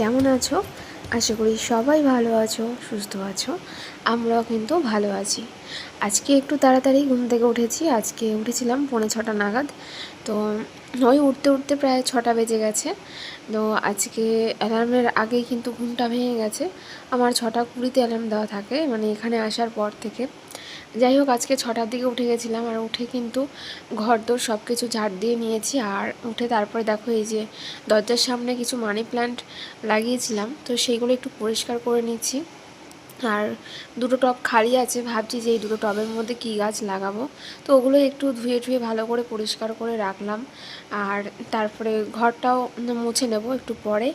কেমন আছো? আশা করি সবাই ভালো আছো, সুস্থ আছো, আমরাও কিন্তু ভালো আছি। আজকে একটু তাড়াতাড়ি ঘুম থেকে উঠেছি, আজকে উঠেছিলাম পৌনে ছটা নাগাদ। তো ওই উঠতে উঠতে প্রায় ছটা বেজে গেছে। তো আজকে অ্যালার্মের আগেই কিন্তু ঘুমটা ভেঙে গেছে। আমার ছটা কুড়িতে অ্যালার্ম দেওয়া থাকে মানে এখানে আসার পর থেকে। যাই হোক, আজকে ছটার দিকে উঠে গেছিলাম আর উঠে কিন্তু ঘর দোর সব কিছু ঝাড় দিয়ে নিয়েছি আর উঠে তারপরে দেখো এই যে দরজার সামনে কিছু মানি প্ল্যান্ট লাগিয়েছিলাম, তো সেইগুলো একটু পরিষ্কার করে নিচ্ছি। আর দুটো টব খালি আছে, ভাবছি যে এই দুটো টবের মধ্যে কী গাছ লাগাবো। তো ওগুলো একটু ধুয়ে ধুয়ে ভালো করে পরিষ্কার করে রাখলাম। আর তারপরে ঘরটাও মুছে নেব একটু পরে।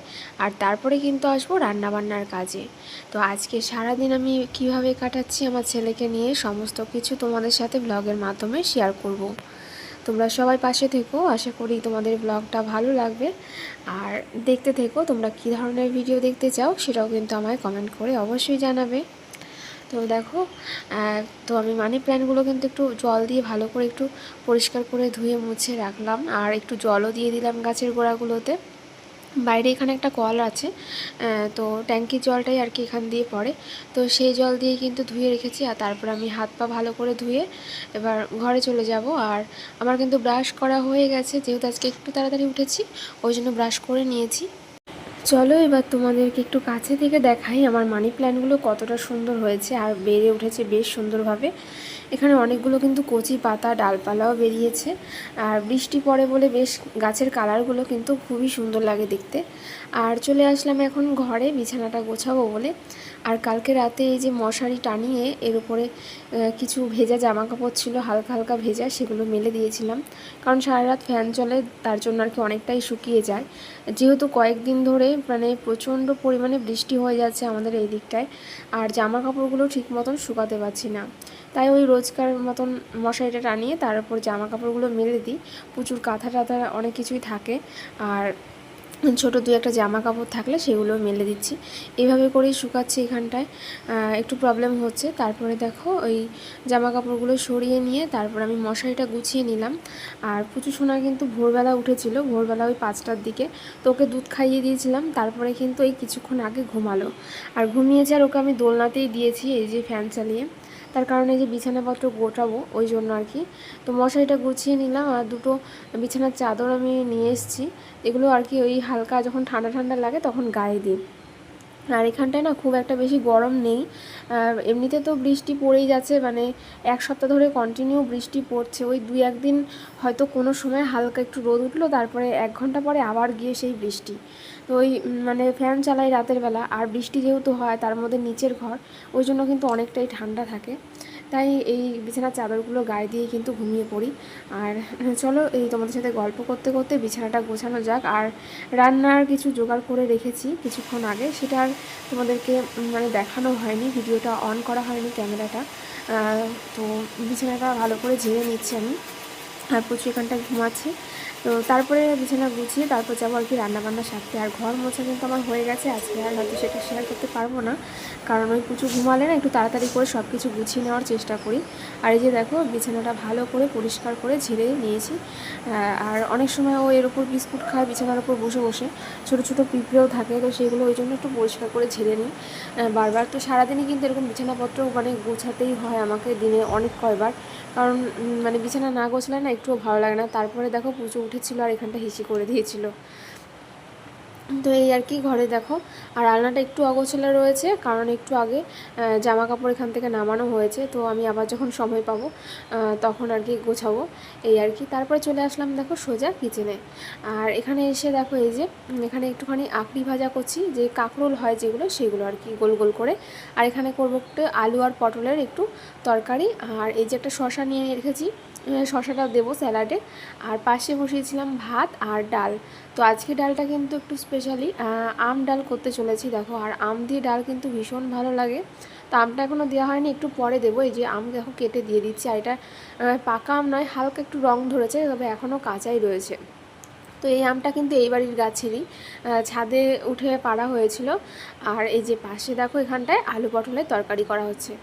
আর তারপরে কিন্তু আসব রান্নাবান্নার কাজে। তো আজকে সারাদিন আমি কীভাবে কাটাচ্ছি আমার ছেলেকে নিয়ে সমস্ত কিছু তোমাদের সাথে ব্লগের মাধ্যমে শেয়ার করব। তোমরা সবাই পাশে থেকো। আশা করি তোমাদের ব্লগটা ভালো লাগবে। আর দেখতে থেকো তোমরা কি ধরনের ভিডিও দেখতে চাও সেটাও কিন্তু আমায় কমেন্ট করে অবশ্যই জানাবে। তো দেখো তো আমি মানি প্ল্যান্টগুলো কিন্তু একটু জল দিয়ে ভালো করে একটু পরিষ্কার করে ধুয়ে মুছে রাখলাম। আর একটু জলও দিয়ে দিলাম গাছের গোড়াগুলোতে। বাইরে এখানে একটা কল আছে তো ট্যাঙ্কির জলটাই আর কি এখান দিয়ে পড়ে। তো সেই জল দিয়ে কিন্তু ধুয়ে রেখেছি আর তারপর আমি হাত পা ভালো করে ধুয়ে এবার ঘরে চলে যাব। আর আমার কিন্তু ব্রাশ করা হয়ে গেছে, যেহেতু আজকে একটু তাড়াতাড়ি উঠেছি, ওই জন্য ব্রাশ করে নিয়েছি। চলো এবার তোমাদেরকে একটু কাছে থেকে দেখাই আমার মানি প্ল্যান্টগুলো কতটা সুন্দর হয়েছে, আর বেড়ে উঠেছে বেশ সুন্দরভাবে। এখানে অনেকগুলো কিন্তু কচি পাতা, ডালপালাও বেরিয়েছে। আর বৃষ্টি পড়ে বলে বেশ গাছের কালারগুলো কিন্তু খুবই সুন্দর লাগে দেখতে। আর চলে আসলাম এখন ঘরে, বিছানাটা গোছাবো বলে। আর কালকে রাতে এই যে মশারি টানিয়ে এর উপরে কিছু ভেজা জামা কাপড় ছিল, হালকা হালকা ভেজা, সেগুলো মেলে দিয়েছিলাম। কারণ সারা রাত ফ্যান চলে, তার জন্য আর কি অনেকটাই শুকিয়ে যায়। যেহেতু কয়েকদিন ধরে মানে প্রচণ্ড পরিমাণে বৃষ্টি হয়ে যাচ্ছে আমাদের এই দিকটায়, আর জামা কাপড়গুলো ঠিক মতন শুকাতে পারছি না। তাই ওই রোজকার মতন মশারিটা টানিয়ে তার উপর জামা কাপড়গুলো মেলে দিই। প্রচুর কাঁথা টাথা অনেক কিছুই থাকে। আর ছোটো দু একটা জামা কাপড় থাকলে সেগুলো মেলে দিচ্ছি। এইভাবে করেই শুকাচ্ছি এখানটায়। একটু প্রবলেম হচ্ছে। তারপরে দেখো ওই জামা কাপড়গুলো সরিয়ে নিয়ে তারপর আমি মশারিটা গুছিয়ে নিলাম। আর পুচু সোনা কিন্তু ভোরবেলা উঠেছিল, ভোরবেলা ওই পাঁচটার দিকে। তো ওকে দুধ খাইয়ে দিয়েছিলাম। তারপরে কিন্তু এই কিছুক্ষণ আগে ঘুমালো। আর ঘুমিয়েছে আর ওকে আমি দোলনাতেই দিয়েছি, এই যে ফ্যান চালিয়ে। তার কারণে যে বিছানাপত্র গোটাবো, ওই জন্য আর কি। তো মশারিটা গুছিয়ে নিলাম আর দুটো বিছানার চাদর আমি নিয়ে এসেছি। এগুলো আর কি ওই হালকা যখন ঠান্ডা ঠান্ডা লাগে তখন গায়ে দিই। আর এখানটায় না খুব একটা বেশি গরম নেই। এমনিতে তো বৃষ্টি পড়েই যাচ্ছে মানে এক সপ্তাহ ধরে কন্টিনিউ বৃষ্টি পড়ছে। ওই দুই একদিন হয়তো কোনো সময় হালকা একটু রোদ উঠল, তারপরে এক ঘণ্টা পরে আবার গিয়ে সেই বৃষ্টি। তো ওই মানে ফ্যান চালাই রাতের বেলা। আর বৃষ্টি যেহেতু হয়, তার মধ্যে নিচের ঘর, ওই জন্য কিন্তু অনেকটাই ঠান্ডা থাকে। তাই এই বিছানার চাদরগুলো গায়ে দিয়ে কিন্তু ঘুমিয়ে পড়ি। আর চলো এই তোমাদের সাথে গল্প করতে করতে বিছানাটা গোছানো যাক। আর রান্নার কিছু জোগাড় করে রেখেছি কিছুক্ষণ আগে। সেটা আর তোমাদেরকে মানে দেখানো হয়নি। ভিডিওটা অন করা হয়নি ক্যামেরাটা। তো বিছানাটা ভালো করে ঝেড়ে নিচ্ছি আমি। আর প্রচুর এখানটা ঘুমাচ্ছে। তো তারপরে বিছানা গুছিয়ে তারপর যাব আর কি রান্নাবান্না সারতে। আর ঘর মোছা কিন্তু আমার হয়ে গেছে, আজকে আর হয়তো সেটা শেয়ার করতে পারব না। কারণ ওই প্রচুর ঘুমালে না একটু তাড়াতাড়ি করে সব কিছু গুছিয়ে নেওয়ার চেষ্টা করি। আর এই যে দেখো, বিছানাটা ভালো করে পরিষ্কার করে ঝেড়ে নিয়েছি। আর অনেক সময় ও এর উপর বিস্কুট খায় বিছানার উপর বসে বসে। ছোটো ছোটো পিঁপড়েও থাকে, তো সেগুলো ওই জন্য একটু পরিষ্কার করে ঝেড়ে নিই। বারবার তো সারাদিনই কিন্তু এরকম বিছানাপত্র মানে গোছাতেই হয় আমাকে দিনে অনেক কয়বার। কারণ মানে বিছানা না গোছলে না একটুও ভালো লাগে না। তারপরে দেখো পুজো উঠেছিল আর এখানটা হিসি করে দিয়েছিল। তো এই আর কি, ঘরে দেখো। আর আলনাটা একটু অগোছালো রয়েছে, কারণ একটু আগে জামা কাপড় এখান থেকে নামানো হয়েছে, তো আমি আবার যখন সময় পাবো তখন আর কি গোছাবো। এই আর কি, তারপরে চলে আসলাম দেখো সোজা কিচেনে আর এখানে এসে দেখো এই যে এখানে একটুখানি আকড়ি ভাজা করছি, যে কাঁকরোল হয় যেগুলো, সেগুলো আর কি গোল গোল করে। আর এখানে করব একটু আলু আর পটলের একটু তরকারি। আর এই যে একটা শশা নিয়ে রেখেছি শশাটা দেবো স্যালাডে। আর পাশে বসিয়েছিলাম ভাত আর ডাল। তো আজকে ডালটা কিন্তু একটু স্পেশালি আম ডাল করতে চলেছি, দেখো। আর আম দিয়ে ডাল কিন্তু ভীষণ ভালো লাগে। তো আমটা এখনও দেওয়া হয়নি, একটু পরে দেবো। এই যে আম দেখো কেটে দিয়ে দিচ্ছি, আর এটা পাকা আম নয়, হালকা একটু রং ধরেছে, তবে এখনও কাঁচাই রয়েছে। তো এই আমটা কিন্তু এই বাড়ির গাছেরই ছাদে উঠে পাড়া হয়েছিল। আর এই যে পাশে দেখো এখানটায় আলু পটলের তরকারি করা হচ্ছে।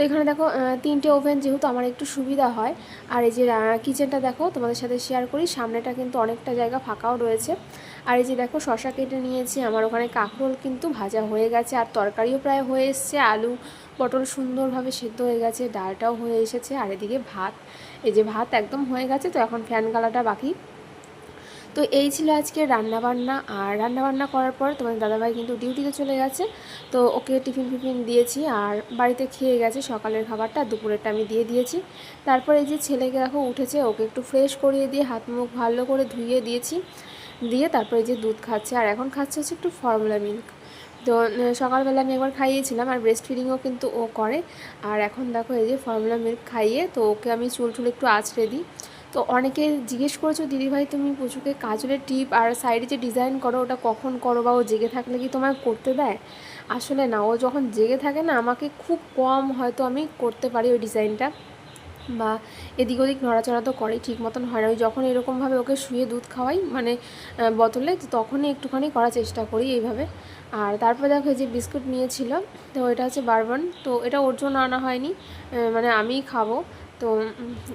তো এখানে দেখো তিনটে ওভেন যেহেতু আমার একটু সুবিধা হয়, আর এই যে কিচেনটা দেখো, তোমাদের সাথে শেয়ার করি, সামনেটা কিন্তু অনেকটা জায়গা ফাঁকাও রয়েছে। আর এই যে দেখো শশা কেটে নিয়েছি, আমার ওখানে কাঁকরোল কিন্তু ভাজা হয়ে গেছে, আর তরকারিও প্রায় হয়ে এসছে, আলু পটল সুন্দরভাবে সেদ্ধ হয়ে গেছে, ডালটাও হয়ে এসেছে, আর এদিকে ভাত, এই যে ভাত একদম হয়ে গেছে, তো এখন ফ্যান গালাটা বাকি। তো এই ছিল আজকে রান্নাবান্না। আর রান্নাবান্না করার পর তোমার দাদাভাই কিন্তু ডিউটিতে চলে গেছে। তো ওকে টিফিন ফিফিন দিয়েছি আর বাড়িতে খেয়ে গেছে সকালের খাবারটা, দুপুরেরটা আমি দিয়ে দিয়েছি। তারপর এই যে ছেলেকে দেখো উঠেছে, ওকে একটু ফ্রেশ করিয়ে দিয়ে হাত মুখ ভালো করে ধুয়ে দিয়েছি। দিয়ে তারপরে যে দুধ খাচ্ছে। আর এখন খাচ্ছে হচ্ছে একটু ফর্মুলা মিল্ক তো সকালবেলা আমি একবার খাইয়েছিলাম আর ব্রেস্ট ফিডিংও কিন্তু ও করে। আর এখন দেখো এই যে ফর্মুলা মিল্ক খাইয়ে তো ওকে আমি চুল টুল একটু আঁচড়ে দিই। তো অনেকে জিজ্ঞেস করেছ, দিদিভাই, তুমি পুচুকে কাজলের টিপ আর সাইডে যে ডিজাইন করো, ওটা কখন করো বা ও জেগে থাকলে কি তোমায় করতে দেয়? আসলে না, ও যখন জেগে থাকে না, আমাকে খুব কম হয়তো আমি করতে পারি ওই ডিজাইনটা বা এদিক ওদিক নড়াচড়া তো করেই, ঠিক মতন হয় না। ওই যখন এরকমভাবে ওকে শুয়ে দুধ খাওয়াই মানে বোতলে তখনই একটুখানি করার চেষ্টা করি এইভাবে। আর তারপর দেখো যে বিস্কুট নিয়েছিল, তো এটা হচ্ছে বারবন, তো এটা ওর জন্য আনা হয়নি মানে আমিই খাব। তো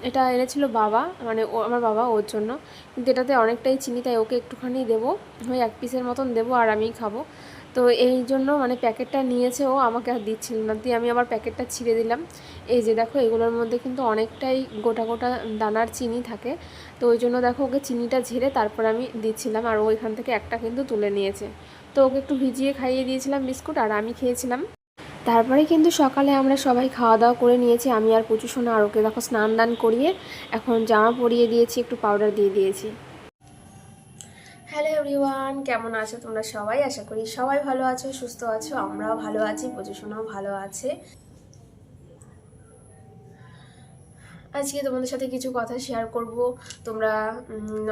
এটা এনেছিল বাবা মানে ও, আমার বাবা ওর জন্য। কিন্তু এটাতে অনেকটাই চিনি, তাই ওকে একটুখানি দেবো। ওই এক পিসের মতন দেবো আর আমিই খাব। তো এই জন্য মানে প্যাকেটটা নিয়েছে ও, আমাকে আর দিচ্ছিল না। দিয়ে আমি আবার প্যাকেটটা ছিঁড়ে দিলাম। এই যে দেখো, এগুলোর মধ্যে কিন্তু অনেকটাই গোটা গোটা দানার চিনি থাকে। তো ওই জন্য দেখো, ওকে চিনিটা ঝেড়ে তারপর আমি দিচ্ছিলাম। আর ও এখান থেকে একটা কিন্তু তুলে নিয়েছে। তো ওকে একটু ভিজিয়ে খাইয়ে দিয়েছিলাম বিস্কুট, আর আমি খেয়েছিলাম তারপরে কিন্তু সকালে আমরা সবাই খাওয়া দাওয়া করে নিয়েছি। আমি আর প্রচুর সোনা আর ওকে দেখো স্নান দান করিয়ে এখন জামা পরিয়ে দিয়েছি, একটু পাউডার দিয়ে দিয়েছি। হ্যালো এভরিওয়ান কেমন আছো তোমরা সবাই? আশা করি সবাই ভালো আছো, সুস্থ আছো, আমরাও ভালো আছি প্রচুষণাও ভালো আছে। আজকে তোমাদের সাথে কিছু কথা শেয়ার করব। তোমরা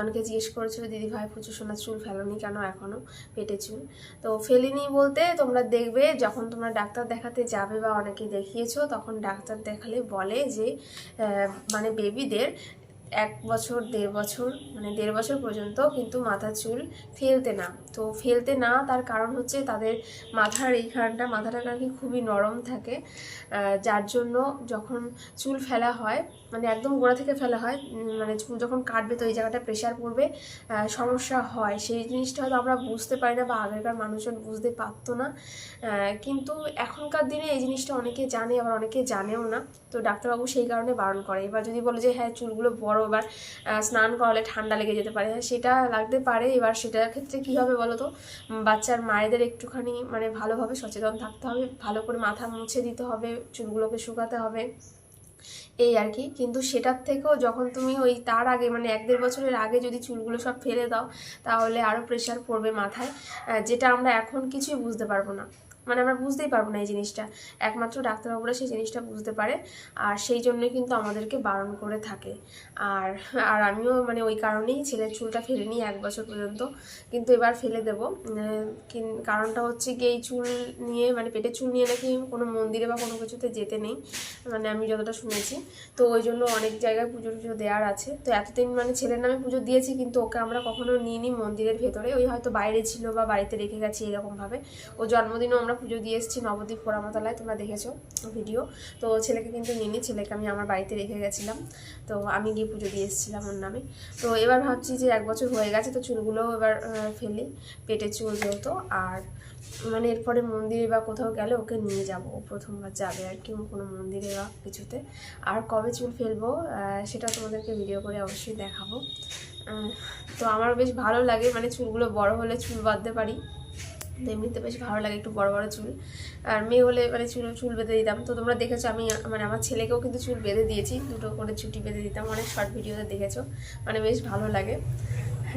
অনেকে জিজ্ঞেস করেছ, দিদি ভাই, প্রচুর সোনার চুল ফেলোনি কেন এখনও পেটে চুল। তো ফেলিনি বলতে তোমরা দেখবে, যখন তোমরা ডাক্তার দেখাতে যাবে বা অনেকে দেখিয়েছো, তখন ডাক্তার দেখালে বলে যে মানে বেবিদের এক বছর, দেড় বছর মানে দেড় বছর পর্যন্ত কিন্তু মাথার চুল ফেলতে না। তো ফেলতে না, তার কারণ হচ্ছে তাদের মাথার এইখানটা মাথাটা নাকি খুবই নরম থাকে। যার জন্য যখন চুল ফেলা হয় মানে একদম গোড়া থেকে ফেলা হয় মানে চুল যখন কাটবে তো এই জায়গাটা প্রেশার পড়বে সমস্যা হয়। সেই জিনিসটা হয়তো আমরা বুঝতে পারি না বা আগেকার মানুষজন বুঝতে পারতো না। কিন্তু এখনকার দিনে এই জিনিসটা অনেকে জানে, আবার অনেকে জানেও না। তো ডাক্তারবাবু সেই কারণে বারণ করে। এবার যদি বলে যে হ্যাঁ চুলগুলো বড় এবার স্নান করালে ঠান্ডা লেগে যেতে পারে। হ্যাঁ সেটা লাগতে পারে। এবার সেটার ক্ষেত্রে কী হবে বলো তো বাচ্চার মায়েদের একটুখানি মানে ভালোভাবে সচেতন থাকতে হবে। ভালো করে মাথা মুছে দিতে হবে, চুলগুলোকে শুকাতে হবে। এই আর কি। কিন্তু সেটার থেকেও যখন তুমি ওই তার আগে মানে এক দেড় বছরের আগে যদি চুলগুলো সব ফেলে দাও, তাহলে আরও প্রেশার পড়বে মাথায়। যেটা আমরা এখন কিছুই বুঝতে পারব না। মানে আমরা বুঝতেই পারব না এই জিনিসটা। একমাত্র ডাক্তারবাবুরা সেই জিনিসটা বুঝতে পারে আর সেই জন্যই কিন্তু আমাদেরকে বারণ করে থাকে। আর আর আমিও মানে ওই কারণেই ছেলের চুলটা ফেলে নিই এক বছর পর্যন্ত। কিন্তু এবার ফেলে দেবো। কারণটা হচ্ছে কি এই চুল নিয়ে মানে পেটের চুল নিয়ে নাকি কোনো মন্দিরে বা কোনো কিছুতে যেতে নেই। মানে আমি যতটা শুনেছি। তো ওই জন্য অনেক জায়গায় পুজো টুজো দেওয়ার আছে। তো এতদিন মানে ছেলের নামে পুজো দিয়েছি কিন্তু ওকে আমরা কখনো নিইনি মন্দিরের ভেতরে। ওই হয়তো বাইরে ছিল বা বাড়িতে রেখে গেছি এরকমভাবে। ও জন্মদিনও আমরা পুজো দিয়ে এসেছি নবদ্বীপ পোড়ামতলায়, তোমরা দেখেছ ভিডিও। তো ছেলেকে কিন্তু নিইনি, ছেলেকে আমি আমার বাড়িতে রেখে গেছিলাম। তো আমি গিয়ে পুজো দিয়ে এসেছিলাম ওর নামে। তো এবার ভাবছি যে এক বছর হয়ে গেছে, তো চুলগুলোও এবার ফেলি পেটে চুল যেহেতু। আর মানে এরপরে মন্দিরে বা কোথাও গেলে ওকে নিয়ে যাব। ও প্রথমবার যাবে আর কি, কোনো মন্দিরে বা কিছুতে। আর কবে চুল ফেলব সেটা তোমাদেরকে ভিডিও করে অবশ্যই দেখাবো। তো আমার বেশ ভালো লাগে মানে চুলগুলো বড় হলে চুল বাঁধতে পারি। তো এমনিতে বেশ ভালো লাগে একটু বড় বড় চুল। আর মেয়ে হলে মানে চুল চুল বেঁধে দিতাম। তো তোমরা দেখেছ আমি মানে আমার ছেলেকেও কিন্তু চুল বেঁধে দিয়েছি। দুটো করে ছুটি বেঁধে দিতাম। অনেক শর্ট ভিডিওতে দেখেছ। মানে বেশ ভালো লাগে।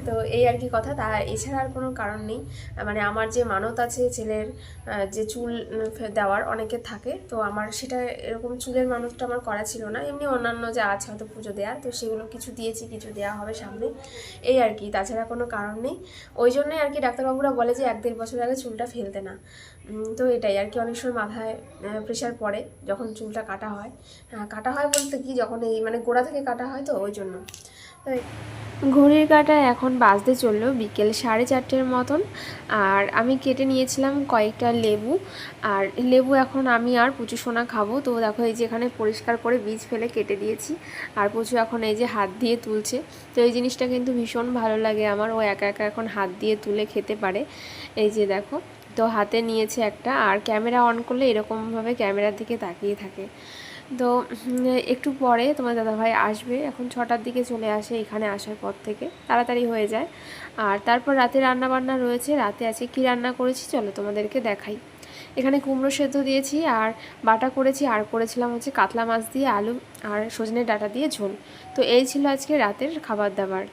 তো এই আর কি কথা। তা এছাড়া আর কোনো কারণ নেই। মানে আমার যে মানত আছে ছেলের যে চুল দেওয়ার অনেকের থাকে। তো আমার সেটা এরকম চুলের মানতটা আমার করা ছিল না। এমনি অন্যান্য যা আছে হয়তো পুজো দেওয়ার তো সেগুলো কিছু দিয়েছি কিছু দেওয়া হবে সামনে। এই আর কি তাছাড়া কোনো কারণ নেই। ওই জন্যই আর কি ডাক্তারবাবুরা বলে যে এক দেড় বছর আগে চুলটা ফেলতে না। তো এটাই আর কি। অনেক সময় মাথায় প্রেশার পড়ে যখন চুলটা কাটা হয়। আহ, কাটা হয় বলতে কি? যখন এই মানে গোড়া থেকে কাটা হয় তো ওই জন্য। ঘড়ির কাঁটা এখন বাজতে চলল বিকেল সাড়ে চারটের মতন। আর আমি কেটে নিয়েছিলাম কয়েকটা লেবু। আর লেবু এখন আমি আর পুচু সোনা খাব। তো দেখো এই যে এখানে পরিষ্কার করে বীজ ফেলে কেটে দিয়েছি। আর পুচু এখন এই যে হাত দিয়ে তুলছে। তো এই জিনিসটা কিন্তু ভীষণ ভালো লাগে আমার। ও একা একা এখন হাত দিয়ে তুলে খেতে পারে। এই যে দেখো, তো হাতে নিয়েছে একটা। আর ক্যামেরা অন করলে এরকমভাবে ক্যামেরার দিকে তাকিয়ে থাকে। তো একটু পরে তোমার দাদাভাই আসবে। এখন ছটার দিকে চলে আসে এখানে আসার পর থেকে। তাড়াতাড়ি হয়ে যায়। আর তারপর রাতে রান্না বান্না রয়েছে। রাতে আজকে কী রান্না করেছি চলো তোমাদেরকে দেখাই। এখানে কুমড়ো সেদ্ধ দিয়েছি আর বাটা করেছি। আর করেছিলাম হচ্ছে কাতলা মাছ দিয়ে আলু আর সজনে ডাটা দিয়ে ঝোল। তো এই ছিল আজকে রাতের খাবার দাবার।